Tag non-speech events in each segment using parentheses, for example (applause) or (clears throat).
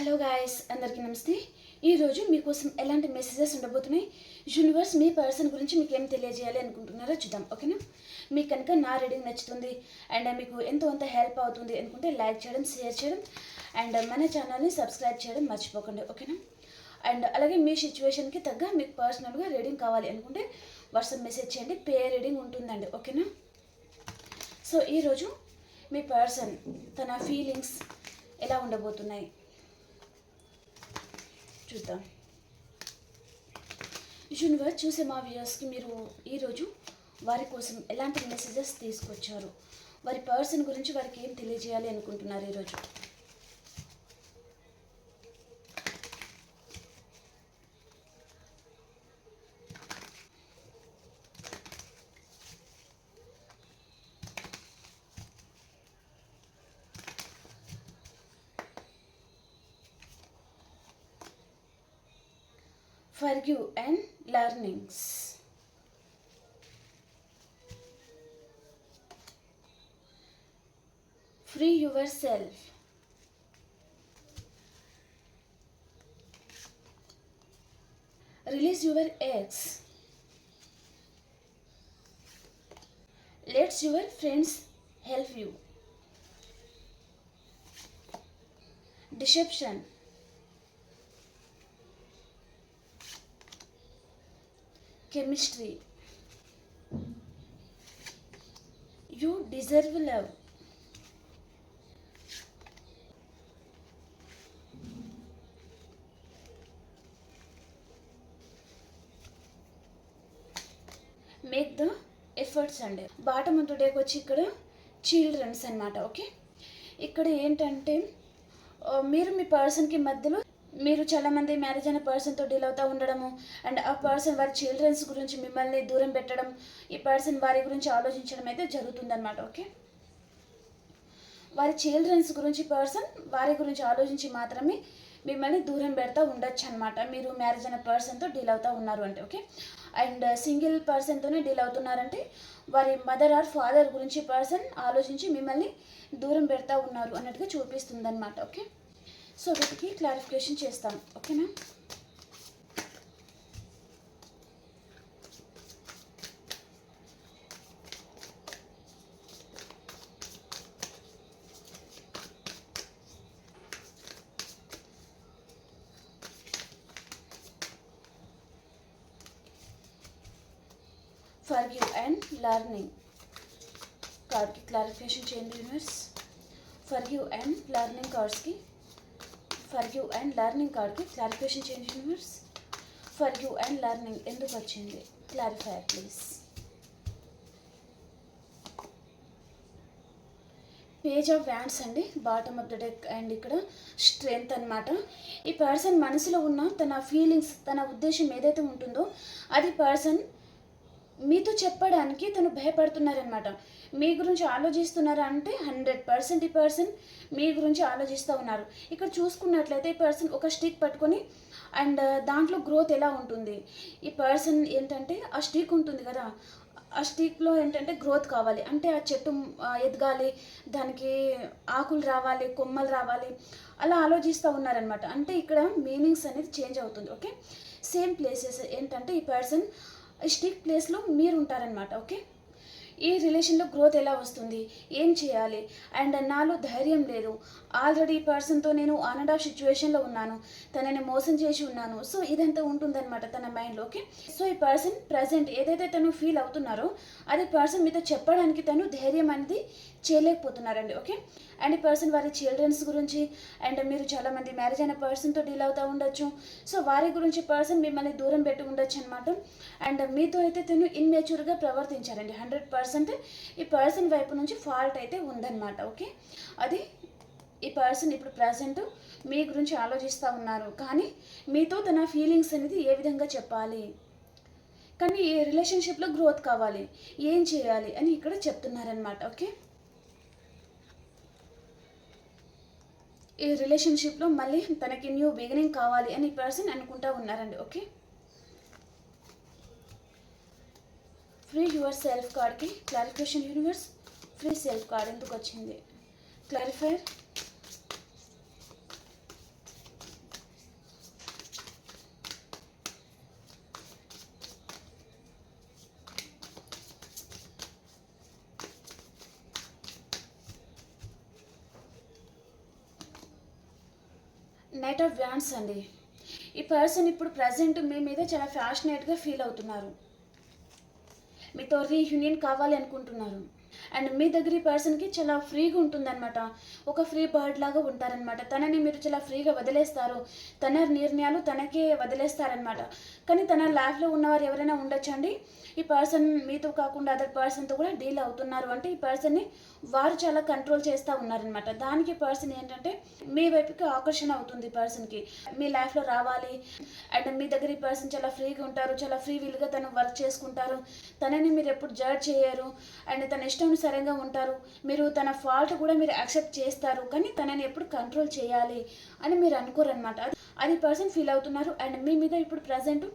Hello guys అందరికీ నమస్తే. ఈరోజు మీకోసం ఎలాంటి మెసేజెస్ ఉండబోతున్నాయి? యూనివర్స్ మీ పర్సన్ గురించి మీకు ఏం తెలియజేయాలి అనుకుంటున్నారో చూద్దాం ఓకేనా? మీకు కనుక నా రీడింగ్ నచ్చుతుంది అండ్ మీకు ఎంతో అంత హెల్ప్ అవుతుంది అనుకుంటే లైక్ చేయడం షేర్ చేయడం అండ్ మన ఛానల్ని సబ్స్క్రైబ్ చేయడం మర్చిపోకండి ఓకేనా? అండ్ అలాగే మీ సిచ్యువేషన్కి తగ్గ మీకు పర్సనల్గా రీడింగ్ కావాలి అనుకుంటే వాట్సాప్ మెసేజ్ చేయండి పే రీడింగ్ ఉంటుందండి ఓకేనా? సో ఈరోజు మీ పర్సన్ తన ఫీలింగ్స్ ఎలా ఉండబోతున్నాయి? చూద్దాం. యూనివర్స్ చూసే మా వ్యూయర్స్కి మీరు ఈరోజు వారి కోసం ఎలాంటి మెసేజెస్ తీసుకొచ్చారు? వారి పర్సన్ గురించి వారికి ఏం తెలియజేయాలి అనుకుంటున్నారు ఈరోజు forgive and learnings. Free yourself. Release your ex. Let your friends help you. Deception. Chemistry. You deserve love. Make the efforts అండి బాటమ్ ఆఫ్ ద డేకి వచ్చి ఇక్కడ చిల్డ్రన్స్ అన్నమాట ఓకే ఇక్కడ ఏంటంటే మీరు మీ పర్సన్కి మధ్యలో మీరు చాలామంది మ్యారేజ్ అయిన పర్సన్తో డీల్ అవుతూ ఉండడము అండ్ ఆ పర్సన్ వారి చిల్డ్రన్స్ గురించి మిమ్మల్ని దూరం పెట్టడం ఈ పర్సన్ వారి గురించి ఆలోచించడం అయితే జరుగుతుందన్నమాట ఓకే? వారి చిల్డ్రన్స్ గురించి పర్సన్ వారి గురించి ఆలోచించి మాత్రమే మిమ్మల్ని దూరం పెడతా ఉండొచ్చు అనమాట మీరు మ్యారేజ్ అయిన పర్సన్తో డీల్ అవుతూ ఉన్నారు అంటే ఓకే? అండ్ సింగిల్ పర్సన్తోనే డీల్ అవుతున్నారంటే వారి మదర్ ఆర్ ఫాదర్ గురించి పర్సన్ ఆలోచించి మిమ్మల్ని దూరం పెడతా ఉన్నారు అన్నట్టుగా చూపిస్తుంది అనమాట ఓకే? సో వీటికి క్లారిఫికేషన్ చేస్తాం ఓకేనా ఫర్గివ్ అండ్ లర్నింగ్ కార్డ్కి క్లారిఫికేషన్ చేయండి universe forgive and learning for you and learning కార్డ్కి clarification change universe forgive and learning ఎందుకు వచ్చింది? Clarifier please page of wands అండి. Bottom of the deck and ఇక్కడ స్ట్రెంగ్త్ అన్నమాట. ఈ పర్సన్ మనసులో ఉన్న తన ఫీలింగ్స్ తన ఉద్దేశం ఏదైతే ఉంటుందో అది పర్సన్ మీతో చెప్పడానికి తను భయపడుతున్నారనమాట మీ గురించి ఆలోచిస్తున్నారా అంటే హండ్రెడ్ పర్సెంట్ ఈ పర్సన్ మీ గురించి ఆలోచిస్తూ ఉన్నారు. ఇక్కడ చూసుకున్నట్లయితే ఈ పర్సన్ ఒక స్టిక్ పట్టుకొని అండ్ దాంట్లో గ్రోత్ ఎలా ఉంటుంది? ఈ పర్సన్ ఏంటంటే ఆ స్టిక్ ఉంటుంది కదా ఆ స్టిక్లో ఏంటంటే గ్రోత్ కావాలి. అంటే ఆ చెట్టు ఎదగాలి దానికి ఆకులు రావాలి కొమ్మలు రావాలి అలా ఆలోచిస్తూ ఉన్నారనమాట అంటే ఇక్కడ మీనింగ్స్ అనేది చేంజ్ అవుతుంది ఓకే? సేమ్ ప్లేసెస్ ఏంటంటే ఈ పర్సన్ స్టిక్ ప్లేస్లో మీరు ఉంటారనమాట ఓకే ఈ రిలేషన్లో గ్రోత్ ఎలా వస్తుంది? ఏం చేయాలి? అండ్ నాలో ధైర్యం లేదు. ఆల్రెడీ ఈ పర్సన్తో నేను ఆన్ అండ్ ఆఫ్ సిచ్యువేషన్లో ఉన్నాను. తనని మోసం చేసి ఉన్నాను. సో ఇదంతా ఉంటుందన్నమాట తన మైండ్లో ఓకే సో ఈ పర్సన్ ప్రజెంట్ ఏదైతే తను ఫీల్ అవుతున్నారో అది పర్సన్ మీతో చెప్పడానికి తను ధైర్యం అనేది చేయలేకపోతున్నారండి ఓకే అండ్ ఈ పర్సన్ వారి చిల్డ్రన్స్ గురించి అండ్ మీరు చాలామంది మ్యారేజ్ అయిన పర్సన్తో డీల్ అవుతూ ఉండొచ్చు. సో వారి గురించి పర్సన్ మిమ్మల్ని దూరం పెట్టి ఉండొచ్చు అనమాట అండ్ మీతో అయితే తను ఇన్మెచ్యూర్గా ప్రవర్తించారండి. హండ్రెడ్ పర్సెంట్ ఈ పర్సన్ వైపు నుంచి ఫాల్ట్ అయితే ఉందన్నమాట ఓకే అది ఈ పర్సన్ ఇప్పుడు ప్రజెంట్ మీ గురించి ఆలోచిస్తూ ఉన్నారు. కానీ మీతో తన ఫీలింగ్స్ అనేది ఏ విధంగా చెప్పాలి? కానీ ఈ రిలేషన్షిప్లో గ్రోత్ కావాలి. ఏం చేయాలి అని ఇక్కడ చెప్తున్నారనమాట ఓకే ఈ రిలేషన్షిప్లో మళ్ళీ తనకి న్యూ బిగినింగ్ కావాలి అని పర్సన్ అనుకుంటా ఉన్నారండి ఓకే? ఫ్రీ యువర్ సెల్ఫ్ కార్డ్కి clarification universe free self card ఎందుకు వచ్చింది? క్లారిఫైర్ నైట్ ఆఫ్ వ్యాన్స్ అండి. ఈ పర్సన్ ఇప్పుడు ప్రజెంట్ మీ మీద చాలా ఫ్యాషనేట్గా ఫీల్ అవుతున్నారు. మీతో రీయూనియన్ కావాలి అనుకుంటున్నారు. అండ్ మీ దగ్గర ఈ పర్సన్కి చాలా ఫ్రీగా ఉంటుందన్నమాట. ఒక ఫ్రీ బర్డ్ లాగా ఉంటారనమాట తనని మీరు చాలా ఫ్రీగా వదిలేస్తారు. తన నిర్ణయాలు తనకే వదిలేస్తారనమాట కానీ తన లైఫ్లో ఉన్నవారు ఎవరైనా ఉండొచ్చండి? ఈ పర్సన్ మీతో కాకుండా అదర్ పర్సన్తో కూడా డీల్ అవుతున్నారు అంటే ఈ పర్సన్ని వారు చాలా కంట్రోల్ చేస్తూ ఉన్నారనమాట దానికి పర్సన్ ఏంటంటే మీ వైపుకి ఆకర్షణ అవుతుంది పర్సన్కి మీ లైఫ్లో రావాలి. అండ్ మీ దగ్గర ఈ పర్సన్ చాలా ఫ్రీగా ఉంటారు చాలా ఫ్రీ విల్గా తను వర్క్ చేసుకుంటారు. తనని మీరు ఎప్పుడు జడ్జ్ చేయరు. అండ్ తన ఇష్టానుసారంగా ఉంటారు. మీరు తన ఫాల్ట్ కూడా మీరు యాక్సెప్ట్ చేస్తారు. కానీ తనని ఎప్పుడు కంట్రోల్ చేయాలి అని మీరు అనుకోరనమాట అది పర్సన్ ఫీల్ అవుతున్నారు. అండ్ మీ మీద ఇప్పుడు ప్రజెంట్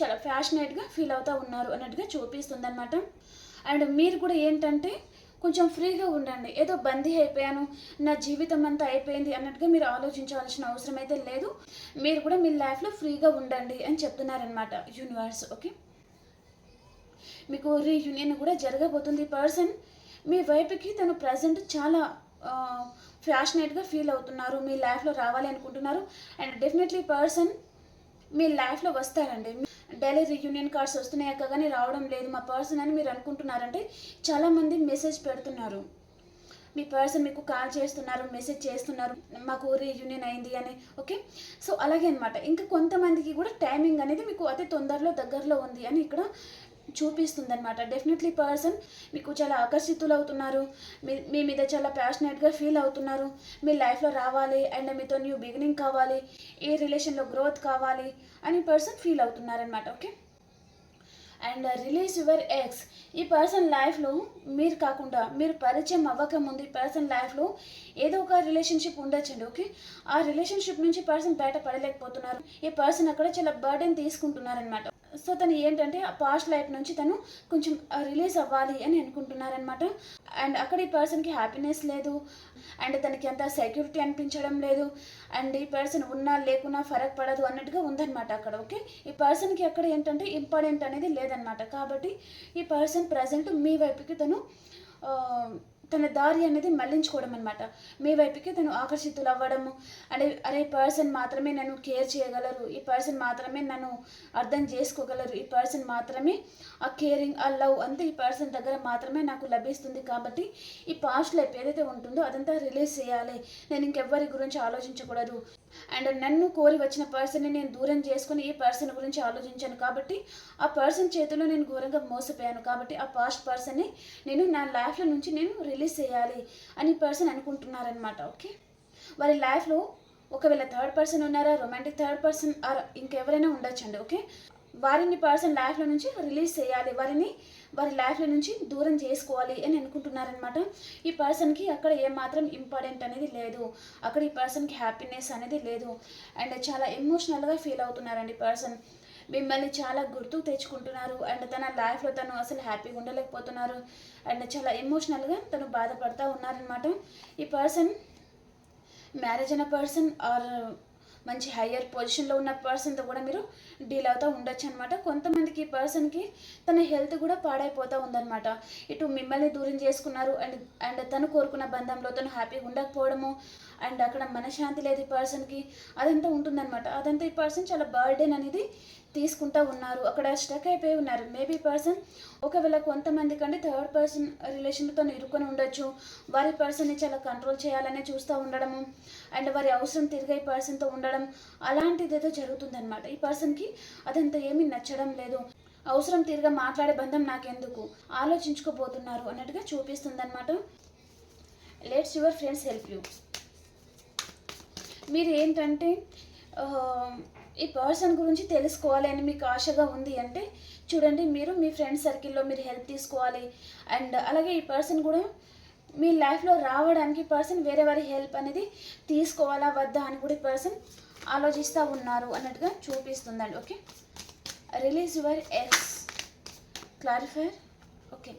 చాలా ఫ్యాషనేట్గా ఫీల్ అవుతూ ఉన్నారు అన్నట్టుగా చూపిస్తుంది అనమాట అండ్ మీరు కూడా ఏంటంటే కొంచెం ఫ్రీగా ఉండండి. ఏదో బందీ అయిపోయాను. నా జీవితం అంతా అయిపోయింది అన్నట్టుగా మీరు ఆలోచించాల్సిన అవసరం అయితే లేదు. మీరు కూడా మీ లైఫ్లో ఫ్రీగా ఉండండి అని చెప్తున్నారనమాట యూనివర్స్ ఓకే మీకు రీయూనియన్ కూడా జరగబోతుంది పర్సన్ మీ వైపుకి తను ప్రజెంట్ చాలా ఫ్యాషనేట్గా ఫీల్ అవుతున్నారు. మీ లైఫ్లో రావాలి అనుకుంటున్నారు. అండ్ డెఫినెట్లీ పర్సన్ మీ లైఫ్లో వస్తారండి. డైలీ రీయూనియన్ కార్డ్స్ వస్తున్నాయి అక్క కానీ రావడం లేదు. మా పర్సన్ అని మీరు అనుకుంటున్నారంటే చాలామంది మెసేజ్ పెడుతున్నారు. మీ పర్సన్ మీకు కాల్ చేస్తున్నారు మెసేజ్ చేస్తున్నారు మాకు రీయూనియన్ అయింది అని ఓకే? సో అలాగే అనమాట ఇంకా కొంతమందికి కూడా టైమింగ్ అనేది మీకు అతి తొందరలో దగ్గరలో ఉంది అని ఇక్కడ చూపిస్తుంది అనమాట డెఫినెట్లీ పర్సన్ మీకు చాలా ఆకర్షితులు అవుతున్నారు మీ మీ మీద చాలా ప్యాషనెట్గా ఫీల్ అవుతున్నారు. మీ లైఫ్లో రావాలి అండ్ మీతో న్యూ బిగినింగ్ కావాలి. ఈ రిలేషన్లో గ్రోత్ కావాలి అని person feel అవుతున్నారనమాట okay and release your ex ఈ పర్సన్ లైఫ్లో మీరు కాకుండా మీరు పరిచయం అవ్వకముందు ఈ పర్సన్ లైఫ్లో ఏదో ఒక రిలేషన్షిప్ ఉండొచ్చండి ఓకే ఆ రిలేషన్షిప్ నుంచి పర్సన్ బయట పడలేకపోతున్నారు. ఈ పర్సన్ అక్కడ చాలా బర్డెన్ తీసుకుంటున్నారనమాట సో తను ఏంటంటే ఆ పాస్ట్ లైఫ్ నుంచి తను కొంచెం రిలీజ్ అవ్వాలి అని అనుకుంటున్నారనమాట అండ్ అక్కడ ఈ పర్సన్కి హ్యాపీనెస్ లేదు. అండ్ తనకి అంత సెక్యూరిటీ అనిపించడం లేదు. అండ్ ఈ పర్సన్ ఉన్నా లేకున్నా ఫరక్ పడదు అన్నట్టుగా ఉందన్నమాట అక్కడ ఓకే? ఈ పర్సన్కి అక్కడ ఏంటంటే ఇంపార్టెంట్ అనేది లేదనమాట కాబట్టి ఈ పర్సన్ ప్రజెంట్ మీ వైపుకి తను తన దారి అనేది మళ్ళించుకోవడం అనమాట మీ వైపుకి తను ఆకర్షితులు అవ్వడము అంటే అరే పర్సన్ మాత్రమే నన్ను కేర్ చేయగలరు. ఈ పర్సన్ మాత్రమే నన్ను అర్థం చేసుకోగలరు. ఈ పర్సన్ మాత్రమే ఆ కేరింగ్ ఆ లవ్ అంతా ఈ పర్సన్ దగ్గర మాత్రమే నాకు లభిస్తుంది కాబట్టి ఈ పాస్ట్ లైఫ్ ఏదైతే ఉంటుందో అదంతా రిలీజ్ చేయాలి. నేను ఇంకెవ్వరి గురించి ఆలోచించకూడదు. అండ్ నన్ను కోరి వచ్చిన పర్సన్ని నేను దూరం చేసుకుని ఈ పర్సన్ గురించి ఆలోచించాను కాబట్టి ఆ పర్సన్ చేతిలో నేను ఘోరంగా మోసపోయాను కాబట్టి ఆ పాస్ట్ పర్సన్ని నేను నా లైఫ్లో నుంచి నేను రిలీజ్ చేయాలి అని పర్సన్ అనుకుంటున్నారనమాట ఓకే? వారి లైఫ్లో ఒకవేళ థర్డ్ పర్సన్ ఉన్నారా రొమాంటిక్ థర్డ్ పర్సన్ ఆర్ ఇంకెవరైనా ఉండొచ్చండి ఓకే? వారిని పర్సన్ లైఫ్లో నుంచి రిలీజ్ చేయాలి వారిని వారి లైఫ్లో నుంచి దూరం చేసుకోవాలి అని అనుకుంటున్నారనమాట ఈ పర్సన్కి అక్కడ ఏమాత్రం ఇంపార్టెంట్ అనేది లేదు. అక్కడ ఈ పర్సన్కి హ్యాపీనెస్ అనేది లేదు. అండ్ చాలా ఎమోషనల్గా ఫీల్ అవుతున్నారండి పర్సన్. మిమ్మల్ని చాలా గుర్తుకు తెచ్చుకుంటున్నారు. అండ్ తన లైఫ్లో తను అసలు హ్యాపీగా ఉండలేకపోతున్నారు. అండ్ చాలా ఎమోషనల్గా తను బాధపడుతూ ఉన్నారనమాట ఈ పర్సన్ మ్యారేజ్ అయిన పర్సన్ ఆర్ మంచి హయ్యర్ పొజిషన్లో ఉన్న పర్సన్తో కూడా మీరు డీల్ అవుతూ ఉండొచ్చు అనమాట కొంతమందికి ఈ పర్సన్కి తన హెల్త్ కూడా పాడైపోతూ ఉందన్నమాట. ఇటు మిమ్మల్ని దూరం చేసుకున్నారు అండ్ అండ్ తను కోరుకున్న బంధంలో తను హ్యాపీగా ఉండకపోవడము అండ్ అక్కడ మనశ్శాంతి లేదు ఈ పర్సన్కి అదంతా ఉంటుందన్నమాట. అదంతా ఈ పర్సన్ చాలా బర్డెన్ అనేది తీసుకుంటూ ఉన్నారు. అక్కడ స్టక్ అయిపోయి ఉన్నారు. మేబీ పర్సన్ ఒకవేళ కొంతమంది కంటే థర్డ్ పర్సన్ రిలేషన్తో ఇరుకొని ఉండొచ్చు. వారి పర్సన్ని చాలా కంట్రోల్ చేయాలని చూస్తూ ఉండడము. అండ్ వారి అవసరం తిరిగే ఈ పర్సన్తో ఉండడం అలాంటిది ఏదో జరుగుతుందన్నమాట. ఈ పర్సన్కి అదంతా ఏమీ నచ్చడం లేదు. అవసరం తిరిగా మాట్లాడే బంధం నాకెందుకు? ఆలోచించుకోబోతున్నారు అన్నట్టుగా చూపిస్తుంది అనమాట let's your friends help you మీరు ఏంటంటే ఈ పర్సన్ గురించి తెలుసుకోవాలని మీకు ఆశగా ఉంది అంటే చూడండి మీరు మీ ఫ్రెండ్ సర్కిల్లో మీరు హెల్ప్ తీసుకోవాలి. అండ్ అలాగే ఈ పర్సన్ కూడా మీ లైఫ్లో రావడానికి పర్సన్ వేరే వారి హెల్ప్ అనేది తీసుకోవాలా వద్దా అని కూడా పర్సన్ ఆలోచిస్తూ ఉన్నారు అన్నట్టుగా చూపిస్తుందండి. Okay release your S clarifier okay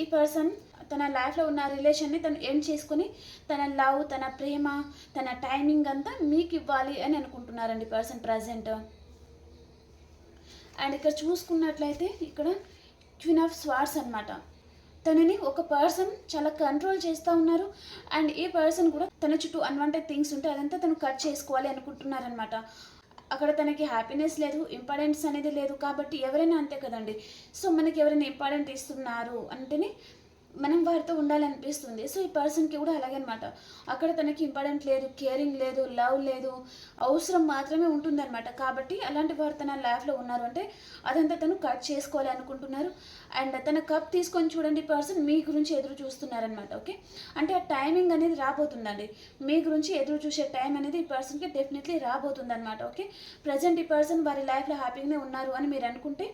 ఈ పర్సన్ తన లైఫ్లో ఉన్న రిలేషన్ని తను ఎండ్ చేసుకుని తన లవ్ తన ప్రేమ తన టైమింగ్ అంతా మీకు ఇవ్వాలి అని అనుకుంటున్నారండి పర్సన్ ప్రజెంట్. అండ్ ఇక్కడ చూసుకున్నట్లయితే ఇక్కడ క్వీన్ ఆఫ్ స్వార్ట్స్ అనమాట తనని ఒక పర్సన్ చాలా కంట్రోల్ చేస్తూ ఉన్నారు. అండ్ ఈ పర్సన్ కూడా తన చుట్టూ అన్వాంటెడ్ థింగ్స్ ఉంటే అదంతా తను కట్ చేసుకోవాలి అనుకుంటున్నారనమాట అక్కడ తనకి హ్యాపీనెస్ లేదు ఇంపార్టెన్స్ అనేది లేదు కాబట్టి ఎవరైనా అంతే కదండి. సో మనకి ఎవరైనా ఇంపార్టెంట్ ఇస్తున్నారు అంటేనే మనం వారితో ఉండాలనిపిస్తుంది. సో ఈ పర్సన్కి కూడా అలాగే అనమాట అక్కడ తనకి ఇంపార్టెంట్ లేదు కేరింగ్ లేదు లవ్ లేదు అవసరం మాత్రమే ఉంటుందన్నమాట. కాబట్టి అలాంటి వారు తన లైఫ్లో ఉన్నారు అంటే అదంతా తను కట్ చేసుకోవాలి అనుకుంటున్నారు. అండ్ తన కప్ తీసుకొని చూడండి పర్సన్ మీ గురించి ఎదురు చూస్తున్నారనమాట ఓకే? అంటే ఆ టైమింగ్ అనేది రాబోతుందండి. మీ గురించి ఎదురు చూసే టైం అనేది ఈ పర్సన్కి డెఫినెట్లీ రాబోతుంది అనమాట ఓకే? ప్రజెంట్ ఈ పర్సన్ వారి లైఫ్లో హ్యాపీగానే ఉన్నారు అని మీరు అనుకుంటే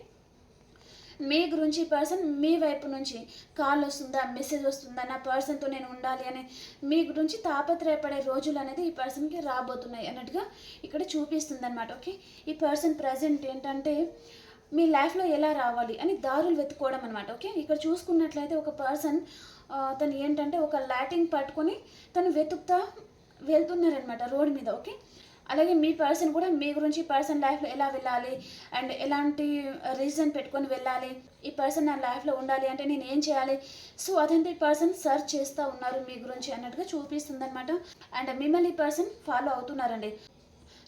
మీ గురించి ఈ పర్సన్ మీ వైపు నుంచి కాల్ వస్తుందా మెసేజ్ వస్తుందా నా పర్సన్తో నేను ఉండాలి అని మీ గురించి తాపత్రయపడే రోజులు అనేది ఈ పర్సన్కి రాబోతున్నాయి అన్నట్టుగా ఇక్కడ చూపిస్తుంది అనమాట ఓకే? ఈ పర్సన్ ప్రజెంట్ ఏంటంటే మీ లైఫ్లో ఎలా రావాలి అని దారులు వెతుక్కోవడం అనమాట ఓకే? ఇక్కడ చూసుకున్నట్లయితే ఒక పర్సన్ తను ఏంటంటే ఒక లాటింగ్ పట్టుకొని తను వెతుకుతా వెళ్తున్నారనమాట రోడ్ మీద ఓకే? అలాగే మీ పర్సన్ కూడా మీ గురించి పర్సన్ లైఫ్లో ఎలా వెళ్ళాలి? అండ్ ఎలాంటి రీజన్ పెట్టుకొని వెళ్ళాలి? ఈ పర్సన్ నా లైఫ్లో ఉండాలి అంటే నేను ఏం చేయాలి? సో అదంతా పర్సన్ సర్చ్ చేస్తూ ఉన్నారు మీ గురించి అన్నట్టుగా చూపిస్తుంది అనమాట అండ్ మిమ్మల్ని ఈ పర్సన్ ఫాలో అవుతున్నారండి.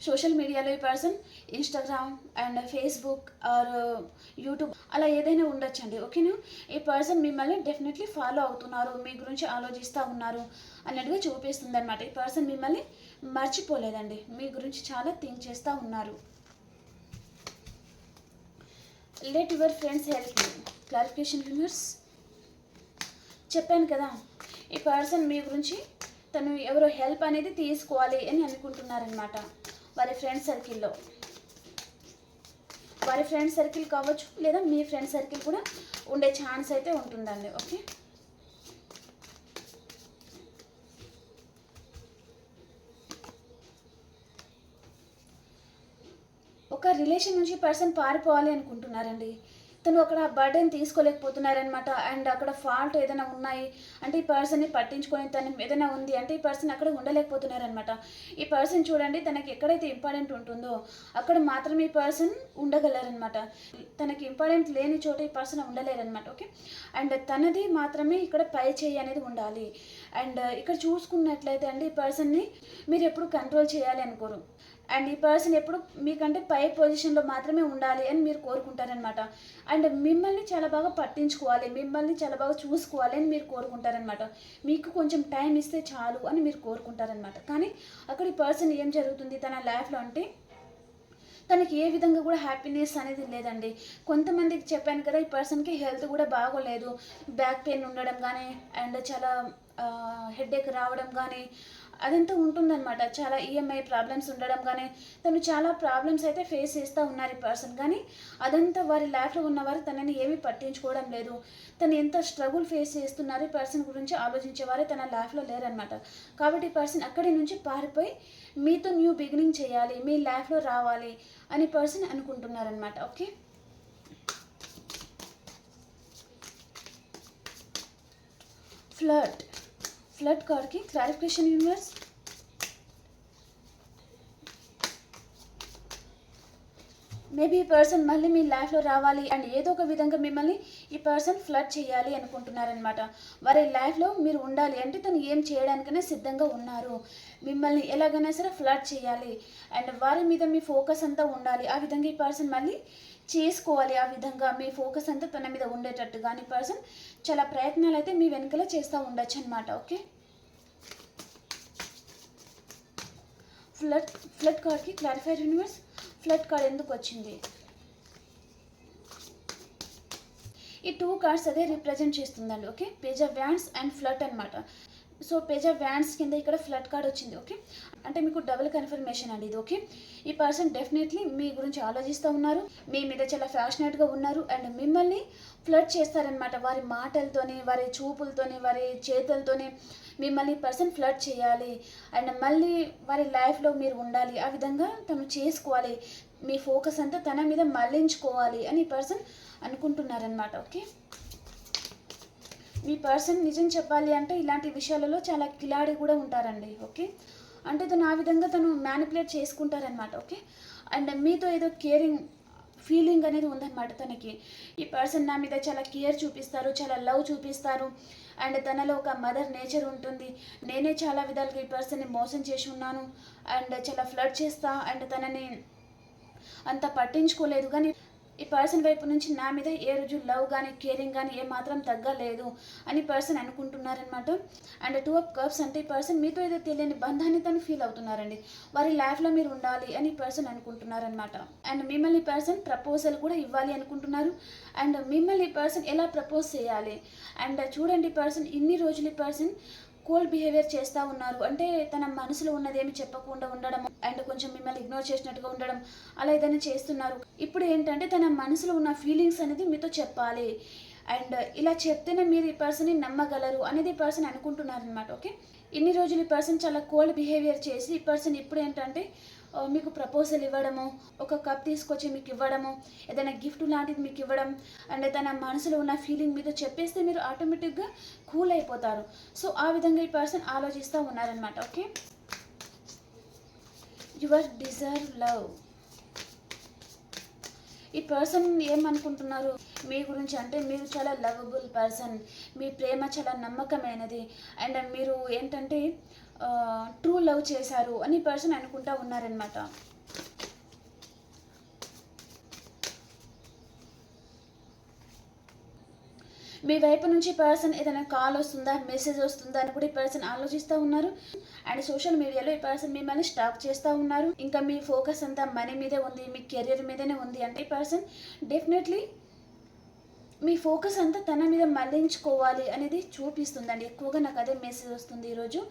సోషల్ మీడియాలో ఈ person Instagram and Facebook or YouTube అలా ఏదైనా ఉండొచ్చండి ఓకేనా? ఈ పర్సన్ మిమ్మల్ని డెఫినెట్లీ ఫాలో అవుతున్నారు మీ గురించి ఆలోచిస్తూ ఉన్నారు అన్నట్టుగా చూపిస్తుంది అనమాట ఈ పర్సన్ మిమ్మల్ని మర్చిపోలేదండి మీ గురించి చాలా థింక్ చేస్తూ ఉన్నారు. Let your friends help clarification వ్యూమర్స్ చెప్పాను కదా ఈ పర్సన్ మీ గురించి తను ఎవరో హెల్ప్ అనేది తీసుకోవాలి అని అనుకుంటున్నారనమాట వారి ఫ్రెండ్ సర్కిల్లో వారి ఫ్రెండ్ సర్కిల్ కావచ్చు లేదా మీ ఫ్రెండ్ సర్కిల్ కూడా ఉండే ఛాన్స్ అయితే ఉంటుందండి ఓకే ఒక రిలేషన్ నుంచి పర్సన్ పారిపోవాలి అనుకుంటున్నారండి. తను అక్కడ బర్డెన్ తీసుకోలేకపోతున్నారనమాట అండ్ అక్కడ ఫాల్ట్ ఏదైనా ఉన్నాయి అంటే ఈ పర్సన్ని పట్టించుకొని తను ఏదైనా ఉంది అంటే ఈ పర్సన్ అక్కడ ఉండలేకపోతున్నారనమాట ఈ పర్సన్ చూడండి తనకి ఎక్కడైతే ఇంపార్టెంట్ ఉంటుందో అక్కడ మాత్రమే ఈ పర్సన్ ఉండగలరనమాట తనకి ఇంపార్టెంట్ లేని చోట ఈ పర్సన్ ఉండలేరనమాట ఓకే అండ్ తనది మాత్రమే ఇక్కడ పై చేయి అనేది ఉండాలి. అండ్ ఇక్కడ చూసుకున్నట్లయితే అండి ఈ పర్సన్ని మీరు ఎప్పుడు కంట్రోల్ చేయాలి అనుకోరు. అండ్ ఈ పర్సన్ ఎప్పుడు మీకంటే పై పొజిషన్లో మాత్రమే ఉండాలి అని మీరు కోరుకుంటారనమాట అండ్ మిమ్మల్ని చాలా బాగా పట్టించుకోవాలి మిమ్మల్ని చాలా బాగా చూసుకోవాలి అని మీరు కోరుకుంటారనమాట మీకు కొంచెం టైం ఇస్తే చాలు అని మీరు కోరుకుంటారనమాట కానీ అక్కడ ఈ పర్సన్ ఏం జరుగుతుంది తన లైఫ్లో అంటే తనకి ఏ విధంగా కూడా హ్యాపీనెస్ అనేది లేదండి. కొంతమందికి చెప్పాను కదా ఈ పర్సన్కి హెల్త్ కూడా బాగోలేదు. బ్యాక్ పెయిన్ ఉండడం కానీ అండ్ చాలా హెడేక్ రావడం కానీ అదంతా ఉంటుందన్నమాట. చాలా ఈఎంఐ ప్రాబ్లమ్స్ ఉండడం కానీ తను చాలా ప్రాబ్లమ్స్ అయితే ఫేస్ చేస్తూ ఉన్నారు ఈ పర్సన్ కానీ అదంతా వారి లైఫ్లో ఉన్నవారు తనని ఏమీ పట్టించుకోవడం లేదు. తను ఎంత స్ట్రగుల్ ఫేస్ చేస్తున్నారు ఈ పర్సన్ గురించి ఆలోచించేవారే తన లైఫ్లో లేరనమాట కాబట్టి ఈ పర్సన్ అక్కడి నుంచి పారిపోయి మీతో న్యూ బిగినింగ్ చేయాలి మీ లైఫ్లో రావాలి అని పర్సన్ అనుకుంటున్నారనమాట ఓకే ఫ్లడ్ ఫ్లడ్ కార్డ్కి క్లారిఫికేషన్ యూనివర్స్ మేబీ ఈ పర్సన్ మళ్ళీ మీ లైఫ్లో రావాలి అండ్ ఏదో ఒక విధంగా మిమ్మల్ని ఈ పర్సన్ ఫ్లడ్ చేయాలి అనుకుంటున్నారనమాట వారి లైఫ్లో మీరు ఉండాలి అంటే తను ఏం చేయడానికైనా సిద్ధంగా ఉన్నారు. మిమ్మల్ని ఎలాగైనా సరే ఫ్లడ్ చేయాలి అండ్ వారి మీద మీ ఫోకస్ అంతా ఉండాలి. ఆ విధంగా ఈ పర్సన్ మళ్ళీ చేసుకోవాలి. ఆ విధంగా మీ ఫోకస్ అంతా తన మీద ఉండేటట్టు. కానీ పర్సన్ చాలా ప్రయత్నాలు అయితే మీ వెనుకలో చేస్తూ ఉండొచ్చు అనమాట ఓకే ఫ్లడ్ ఫ్లడ్ కార్డ్కి క్లారిఫైర్ యూనివర్స్ ఫ్లడ్ కార్డ్ ఎందుకు వచ్చింది? ఈ టూ కార్డ్స్ అదే రిప్రజెంట్ చేస్తుందండి okay page of wands and flood అనమాట సో పేజ్ ఆఫ్ వ్యాండ్స్ కింద ఇక్కడ ఫ్లడ్ కార్డ్ వచ్చింది ఓకే అంటే మీకు డబుల్ కన్ఫర్మేషన్ అండి ఇది ఓకే ఈ పర్సన్ డెఫినెట్లీ మీ గురించి ఆలోచిస్తూ ఉన్నారు మీ మీద చాలా ఫ్యాషనేట్గా ఉన్నారు అండ్ మిమ్మల్ని ఫ్లడ్ చేస్తారనమాట వారి మాటలతోని వారి చూపులతోని వారి చేతులతోని మిమ్మల్ని పర్సన్ ఫ్లడ్ చేయాలి అండ్ మళ్ళీ వారి లైఫ్లో మీరు ఉండాలి. ఆ విధంగా తను చేసుకోవాలి. మీ ఫోకస్ అంతా తన మీద మళ్ళించుకోవాలి అని పర్సన్ అనుకుంటున్నారనమాట ఓకే మీ పర్సన్ నిజం చెప్పాలి అంటే ఇలాంటి విషయాలలో చాలా కిలాడి కూడా ఉంటారండి ఓకే అంటే తను ఆ విధంగా తను మ్యానిపులేట్ చేసుకుంటారనమాట ఓకే అండ్ మీతో ఏదో కేరింగ్ ఫీలింగ్ అనేది ఉందన్నమాట తనకి. ఈ పర్సన్ నా మీద చాలా కేర్ చూపిస్తారు చాలా లవ్ చూపిస్తారు. అండ్ తనలో ఒక మదర్ నేచర్ ఉంటుంది. నేనే చాలా విధాలుగా ఈ పర్సన్ని మోసం చేసి ఉన్నాను. అండ్ చాలా ఫ్లడ్ చేస్తా. అండ్ తనని అంత పట్టించుకోలేదు. కానీ ఈ పర్సన్ వైపు నుంచి నా మీద ఏ రోజు లవ్ కానీ కేరింగ్ కానీ ఏ మాత్రం తగ్గలేదు అని పర్సన్ అనుకుంటున్నారనమాట అండ్ టూ ఆఫ్ కప్స్ అంటే ఈ పర్సన్ మీతో ఏదో తెలియని బంధాన్ని తను ఫీల్ అవుతున్నారండి. వారి లైఫ్లో మీరు ఉండాలి అని పర్సన్ అనుకుంటున్నారనమాట అండ్ మిమ్మల్ని పర్సన్ ప్రపోజల్ కూడా ఇవ్వాలి అనుకుంటున్నారు. అండ్ మిమ్మల్ని పర్సన్ ఎలా ప్రపోజ్ చేయాలి? అండ్ చూడండి పర్సన్ ఇన్ని రోజులు ఈ పర్సన్ కోల్డ్ బిహేవియర్ చేస్తూ ఉన్నారు. అంటే తన మనసులో ఉన్నది ఏమి చెప్పకుండా ఉండడం అండ్ కొంచెం మిమ్మల్ని ఇగ్నోర్ చేసినట్టుగా ఉండడం అలా ఏదైనా చేస్తున్నారు. ఇప్పుడు ఏంటంటే తన మనసులో ఉన్న ఫీలింగ్స్ అనేది మీతో చెప్పాలి. అండ్ ఇలా చెప్తేనే మీరు ఈ పర్సన్ని నమ్మగలరు అనేది ఈ పర్సన్ అనుకుంటున్నారు అనమాట ఓకే ఇన్ని రోజులు ఈ పర్సన్ చాలా కోల్డ్ బిహేవియర్ చేసి ఈ పర్సన్ ఇప్పుడు ఏంటంటే మీకు ప్రపోజల్ ఇవ్వడము ఒక కప్ తీసుకొచ్చి మీకు ఇవ్వడము ఏదైనా గిఫ్ట్ లాంటిది మీకు ఇవ్వడం అండ్ తన మనసులో ఉన్న ఫీలింగ్ మీతో చెప్పేస్తే మీరు ఆటోమేటిక్గా కూల్ అయిపోతారు. సో ఆ విధంగా ఈ పర్సన్ ఆలోచిస్తూ ఉన్నారనమాట ఓకే యువర్ డిజర్వ్ లవ్ ఈ పర్సన్ ఏమనుకుంటున్నారు? మీ గురించి అంటే మీరు చాలా లవబుల్ పర్సన్ మీ ప్రేమ చాలా నమ్మకమైనది. అండ్ మీరు ఏంటంటే ట్రూ లవ్ చేశారు అని పర్సన్ అనుకుంటా ఉన్నారనమాట మీ వైపు నుంచి పర్సన్ ఏదైనా కాల్ వస్తుందా మెసేజ్ వస్తుందా అని కూడా ఈ పర్సన్ ఆలోచిస్తూ ఉన్నారు. అండ్ సోషల్ మీడియాలో ఈ పర్సన్ మిమ్మల్ని స్టాక్ చేస్తూ ఉన్నారు. ఇంకా మీ ఫోకస్ అంతా మనీ మీదే ఉంది మీ కెరియర్ మీదనే ఉంది అంటే ఈ పర్సన్ డెఫినెట్లీ మీ ఫోకస్ అంతా తన మీద మళ్ళించుకోవాలి అనేది చూపిస్తుందండి. ఎక్కువగా నాకు అదే మెసేజ్ వస్తుంది ఈరోజు.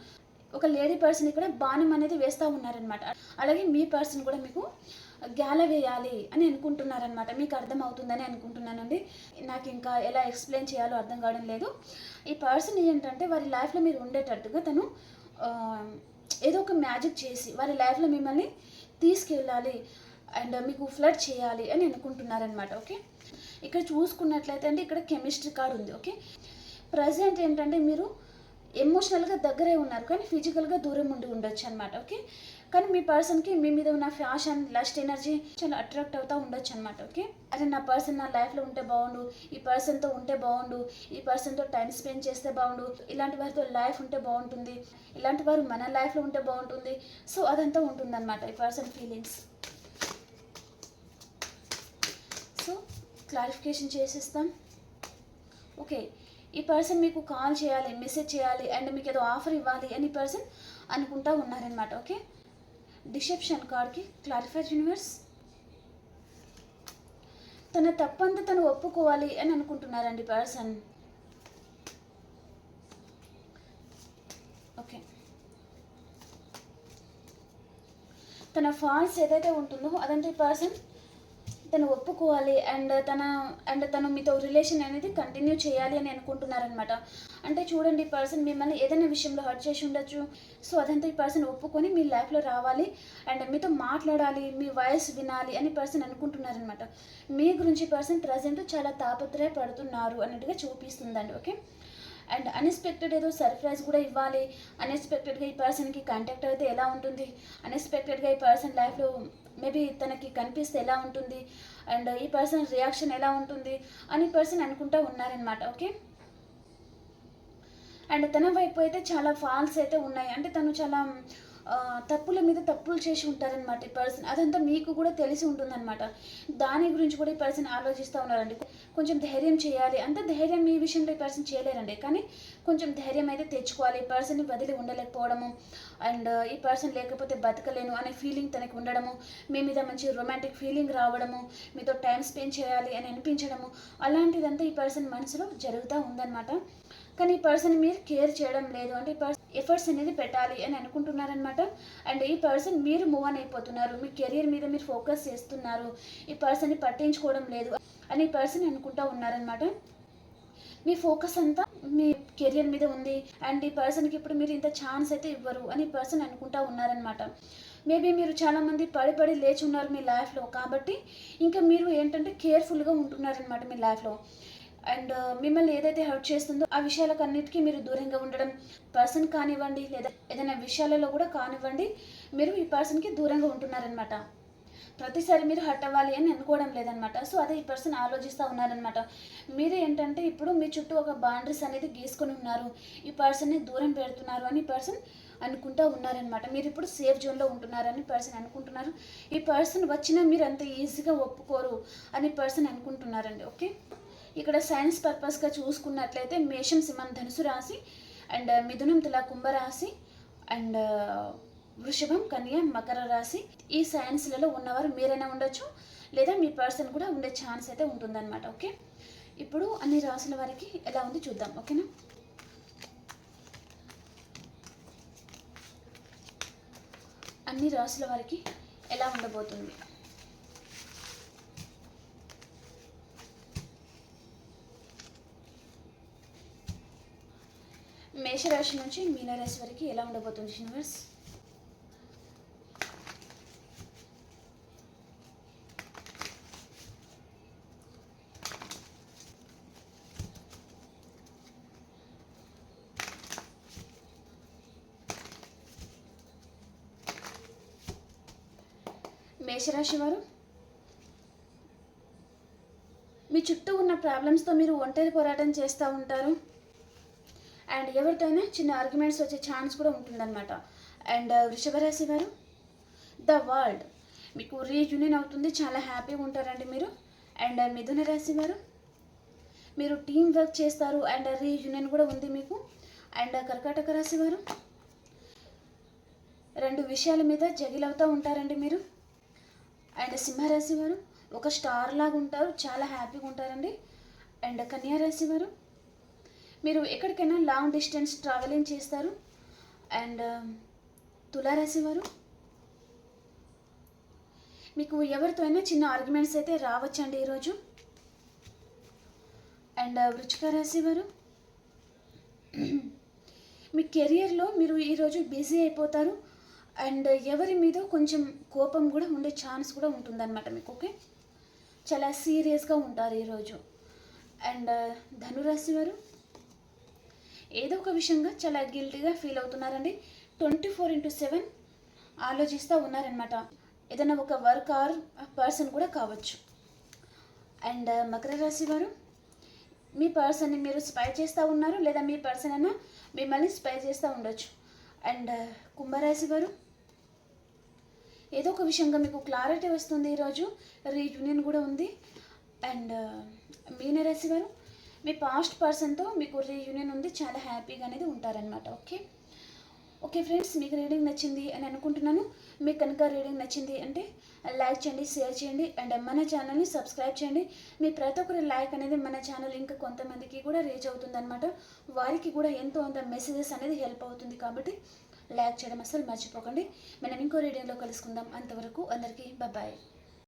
ఒక లేడీ పర్సన్ ఇక్కడ బాణం అనేది వేస్తూ ఉన్నారనమాట అలాగే మీ పర్సన్ కూడా మీకు గ్యాల వేయాలి అని అనుకుంటున్నారనమాట మీకు అర్థం అవుతుందని అనుకుంటున్నానండి. నాకు ఇంకా ఎలా ఎక్స్ప్లెయిన్ చేయాలో అర్థం కావడం లేదు. ఈ పర్సన్ ఏంటంటే వారి లైఫ్లో మీరు ఉండేటట్టుగా తను ఏదో ఒక మ్యాజిక్ చేసి వారి లైఫ్లో మిమ్మల్ని తీసుకెళ్ళాలి అండ్ మీకు ఫ్లడ్ చేయాలి అని అనుకుంటున్నారనమాట ఓకే? ఇక్కడ చూసుకున్నట్లయితే అంటే ఇక్కడ కెమిస్ట్రీ కార్డ్ ఉంది. ఓకే? ప్రజెంట్ ఏంటంటే మీరు ఎమోషనల్గా దగ్గరే ఉన్నారు కానీ ఫిజికల్గా దూరం ఉండి ఉండొచ్చు అనమాట ఓకే కానీ మీ పర్సన్కి మీ మీద ఉన్న ఫ్యాషన్ లస్ట్ ఎనర్జీ చాలా అట్రాక్ట్ అవుతూ ఉండొచ్చు అనమాట ఓకే అరే నా పర్సన్ నా లైఫ్లో ఉంటే బాగుండు ఈ పర్సన్తో ఉంటే బాగుండు ఈ పర్సన్తో టైం స్పెండ్ చేస్తే బాగుండు ఇలాంటి వారితో లైఫ్ ఉంటే బాగుంటుంది ఇలాంటి వారు మన లైఫ్లో ఉంటే బాగుంటుంది సో అదంతా ఉంటుందన్నమాట ఈ పర్సన్ ఫీలింగ్స్ సో క్లారిఫికేషన్ చేసేస్తాం. ఓకే ఈ పర్సన్ మీకు కాల్ చేయాలి మెసేజ్ చేయాలి అండ్ మీకు ఏదో ఆఫర్ ఇవ్వాలి అని పర్సన్ అనుకుంటా ఉన్నారనమాట ఓకే డిసెప్షన్ కార్డ్కి క్లారిఫైడ్ యూనివర్స్ తన తప్పంతా తను ఒప్పుకోవాలి అని అనుకుంటున్నారండి పర్సన్ ఓకే తన ఫాల్స్ ఏదైతే ఉంటుందో అదంటే ఈ పర్సన్ తను ఒప్పుకోవాలి అండ్ తన అండ్ తను మీతో రిలేషన్ అనేది కంటిన్యూ చేయాలి అని అనుకుంటున్నారనమాట అంటే చూడండి ఈ పర్సన్ మిమ్మల్ని ఏదైనా విషయంలో హర్ట్ చేసి ఉండొచ్చు. సో అదంతా ఈ పర్సన్ ఒప్పుకొని మీ లైఫ్లో రావాలి. అండ్ మీతో మాట్లాడాలి మీ వాయిస్ వినాలి అని పర్సన్ అనుకుంటున్నారనమాట మీ గురించి పర్సన్ ప్రజెంట్ చాలా తాపత్రయపడుతున్నారు అన్నట్టుగా చూపిస్తుందండి ఓకే అండ్ అన్ఎక్స్పెక్టెడ్ ఏదో సర్ప్రైజ్ కూడా ఇవ్వాలి. అన్ఎక్స్పెక్టెడ్గా ఈ పర్సన్కి కాంటాక్ట్ అయితే ఎలా ఉంటుంది? అన్ఎక్స్పెక్టెడ్గా ఈ పర్సన్ లైఫ్లో మేబీ తనకి కనిపిస్తే ఎలా ఉంటుంది? అండ్ ఈ పర్సన్ రియాక్షన్ ఎలా ఉంటుంది? అని పర్సన్ అనుకుంటా ఉన్నారనమాట ఓకే? అండ్ తన వైపు అయితే చాలా ఫాల్స్ అయితే ఉన్నాయి. అంటే తను చాలా తప్పుల మీద తప్పులు చేసి ఉంటారనమాట ఈ పర్సన్. అదంతా మీకు కూడా తెలిసి ఉంటుందన్నమాట. దాని గురించి కూడా ఈ పర్సన్ ఆలోచిస్తూ ఉన్నారండి. కొంచెం ధైర్యం చేయాలి. అంత ధైర్యం ఈ విషయంలో ఈ పర్సన్ చేయలేరండి. కానీ కొంచెం ధైర్యం అయితే తెచ్చుకోవాలి. ఈ పర్సన్ని వదిలి ఉండలేకపోవడము అండ్ ఈ పర్సన్ లేకపోతే బతకలేను అనే ఫీలింగ్ తనకి ఉండడము మీ మీద మంచి రొమాంటిక్ ఫీలింగ్ రావడము మీతో టైం స్పెండ్ చేయాలి అని అనిపించడము అలాంటిదంతా ఈ పర్సన్ మనసులో జరుగుతూ ఉందన్నమాట. కానీ ఈ పర్సన్ మీరు కేర్ చేయడం లేదు. అంటే ఈ పర్సన్ ఎఫర్ట్స్ అనేది పెట్టాలి అని అనుకుంటున్నారనమాట అండ్ ఈ పర్సన్ మీరు మూవ్ ఆన్ అయిపోతున్నారు. మీ కెరియర్ మీద మీరు ఫోకస్ చేస్తున్నారు. ఈ పర్సన్ని పట్టించుకోవడం లేదు అని ఈ పర్సన్ అనుకుంటా ఉన్నారనమాట మీ ఫోకస్ అంతా మీ కెరియర్ మీద ఉంది. అండ్ ఈ పర్సన్కి ఇప్పుడు మీరు ఇంత ఛాన్స్ అయితే ఇవ్వరు అని పర్సన్ అనుకుంటా ఉన్నారనమాట మేబీ మీరు చాలామంది పడి పడి లేచి ఉన్నారు మీ లైఫ్లో కాబట్టి ఇంకా మీరు ఏంటంటే కేర్ఫుల్గా ఉంటున్నారనమాట మీ లైఫ్లో అండ్ మిమ్మల్ని ఏదైతే హర్ట్ చేస్తుందో ఆ విషయాలకన్నిటికీ మీరు దూరంగా ఉండడం పర్సన్ కానివ్వండి లేదా ఏదైనా విషయాలలో కూడా కానివ్వండి మీరు ఈ పర్సన్కి దూరంగా ఉంటున్నారనమాట ప్రతిసారి మీరు హర్ట్ అవ్వాలి అని అనుకోవడం లేదనమాట సో అదే ఈ పర్సన్ ఆలోచిస్తూ ఉన్నారనమాట మీరు ఏంటంటే ఇప్పుడు మీ చుట్టూ ఒక బౌండరీస్ అనేది గీసుకొని ఉన్నారు. ఈ పర్సన్ని దూరం పెడుతున్నారు అని పర్సన్ అనుకుంటూ ఉన్నారనమాట మీరు ఇప్పుడు సేఫ్ జోన్లో ఉంటున్నారని పర్సన్ అనుకుంటున్నారు. ఈ పర్సన్ వచ్చినా మీరు అంత ఈజీగా ఒప్పుకోరు అని పర్సన్ అనుకుంటున్నారండి ఓకే? ఇక్కడ సైన్స్ పర్పస్గా చూసుకున్నట్లయితే మేషం సింహం ధనుసు రాశి అండ్ మిథునం తుల కుంభరాశి అండ్ వృషభం కన్య మకర రాశి. ఈ సైన్స్లలో ఉన్నవారు మీరైనా ఉండొచ్చు లేదా మీ పర్సన్ కూడా ఉండే ఛాన్స్ అయితే ఉంటుందన్నమాట ఓకే? ఇప్పుడు అన్ని రాసుల వారికి ఎలా ఉంది చూద్దాం ఓకేనా? అన్ని రాసుల వారికి ఎలా ఉండబోతుంది? మేషరాశి నుంచి మీనరాశి వరకు ఎలా ఉండబోతుంది యూనివర్స్ మేషరాశి వారు మీ చుట్టూ ఉన్న ప్రాబ్లమ్స్తో మీరు ఒంటరి పోరాటం చేస్తూ ఉంటారు. అండ్ ఎవరితోనే చిన్న ఆర్గ్యుమెంట్స్ వచ్చే ఛాన్స్ కూడా ఉంటుందన్నమాట. అండ్ uh, వృషభ రాశి వారు ద వరల్డ్ మీకు రీయూనియన్ అవుతుంది. చాలా హ్యాపీగా ఉంటారండి మీరు. అండ్ uh, మిథున రాశి వారు మీరు టీం వర్క్ చేస్తారు. అండ్ రీయూనియన్ uh, కూడా ఉంది మీకు. అండ్ కర్కాటక రాశి వారు రెండు విషయాల మీద జగిలవుతూ ఉంటారండి మీరు. అండ్ సింహరాశి వారు ఒక స్టార్ లాగా ఉంటారు. చాలా హ్యాపీగా ఉంటారండి. అండ్ కన్యా రాశి వారు మీరు ఎక్కడికైనా లాంగ్ డిస్టెన్స్ ట్రావెలింగ్ చేస్తారు? అండ్ um, తులారాశి వారు? మీకు ఎవరితో అయినా చిన్న ఆర్గ్యుమెంట్స్ అయితే రావచ్చండి ఈరోజు? అండ్ uh, వృచ్చిక రాశి వారు? (clears throat) మీ కెరియర్లో మీరు ఈరోజు బిజీ అయిపోతారు. అండ్ uh, ఎవరి మీద కొంచెం కోపం కూడా ఉండే ఛాన్స్ కూడా ఉంటుందన్నమాట మీకు ఓకే చాలా సీరియస్గా ఉంటారు ఈరోజు. అండ్ uh, ధనురాశి వారు? ఏదో ఒక విషయంగా చాలా గిల్టీగా ఫీల్ అవుతున్నారండి. ట్వంటీ ఫోర్ ఇంటూ సెవెన్ ఆలోచిస్తూ ఉన్నారనమాట ఏదైనా ఒక వర్క్ ఆర్ పర్సన్ కూడా కావచ్చు. అండ్ uh, మకర రాశి వారు మీ పర్సన్ని మీరు స్పై చేస్తూ ఉన్నారు లేదా మీ పర్సన్ అయినా మిమ్మల్ని స్పై చేస్తూ ఉండొచ్చు. అండ్ uh, కుంభరాశి వారు ఏదో ఒక విషయంగా మీకు క్లారిటీ వస్తుంది ఈరోజు. రీయూనియన్ కూడా ఉంది. అండ్ uh, మీనరాశి వారు మీ పాస్ట్ పర్సన్తో మీకు రీయూనియన్ ఉంది చాలా హ్యాపీగా అనేది ఉంటారనమాట ఓకే ఓకే ఫ్రెండ్స్ మీకు రీడింగ్ నచ్చింది అని అనుకుంటున్నాను. మీకు కనుక రీడింగ్ నచ్చింది అంటే లైక్ చేయండి షేర్ చేయండి అండ్ మన ఛానల్ని సబ్స్క్రైబ్ చేయండి. మీ ప్రతి ఒక్కరి లైక్ అనేది మన ఛానల్ ఇంకా కొంతమందికి కూడా రీచ్ అవుతుందన్నమాట. వారికి కూడా ఎంతో అంత మెసేజెస్ అనేది హెల్ప్ అవుతుంది కాబట్టి లైక్ చేయడం అసలు మర్చిపోకండి. మనం ఇంకో రీడింగ్లో కలుసుకుందాం. అంతవరకు అందరికీ బాయ్